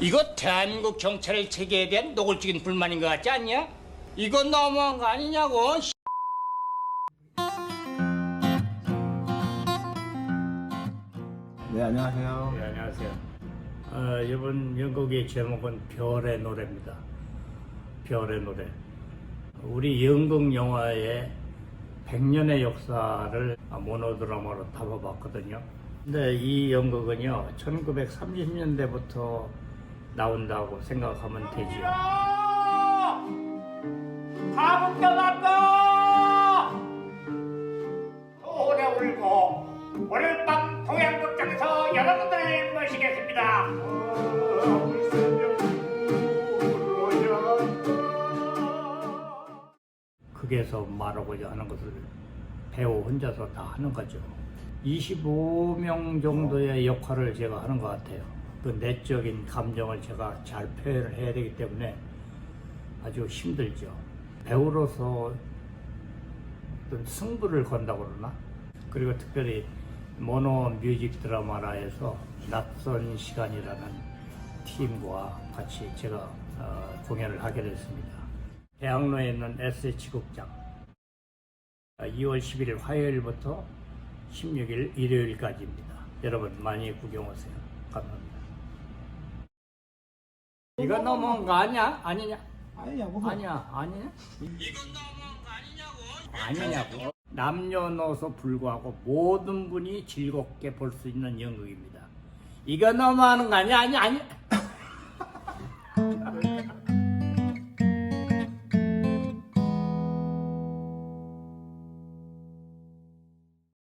이거 대한민국 경찰의 체계에 대한 노골적인 불만인 것 같지 않냐? 이건 너무한 거 아니냐고. 네, 안녕하세요. 네, 안녕하세요. 어, 이번 연극의 제목은 별의 노래입니다. 별의 노래. 우리 연극 영화의 100년의 역사를 모노드라마로 담아봤거든요. 근데 이 연극은요, 1930년대부터 나온다고 생각하면 되지요. 다 묶여놨다! 오래 울고 오늘 밤 동양극장에서 여러분들 모시겠습니다. 극에서 말하고자 하는 것을 배우 혼자서 다 하는 거죠. 25명 정도의 역할을 제가 하는 것 같아요. 그 내적인 감정을 제가 잘 표현을 해야 되기 때문에 아주 힘들죠. 배우로서 어떤 승부를 건다고 그러나? 그리고 특별히 모노 뮤직 드라마라 해서 낯선 시간이라는 팀과 같이 제가 어, 공연을 하게 됐습니다. 대학로에 있는 SH극장 2월 11일 화요일부터 16일 일요일까지입니다. 여러분 많이 구경 오세요. 감사합니다. 이거 너무한 거 아니야? 아니냐? 아니냐고? 아니야, 아니냐? 이건 너무한 거 아니냐고? 아니냐고? 남녀노소 불구하고 모든 분이 즐겁게 볼 수 있는 연극입니다. 이거 너무하는 거 아니야? 아니, 아니.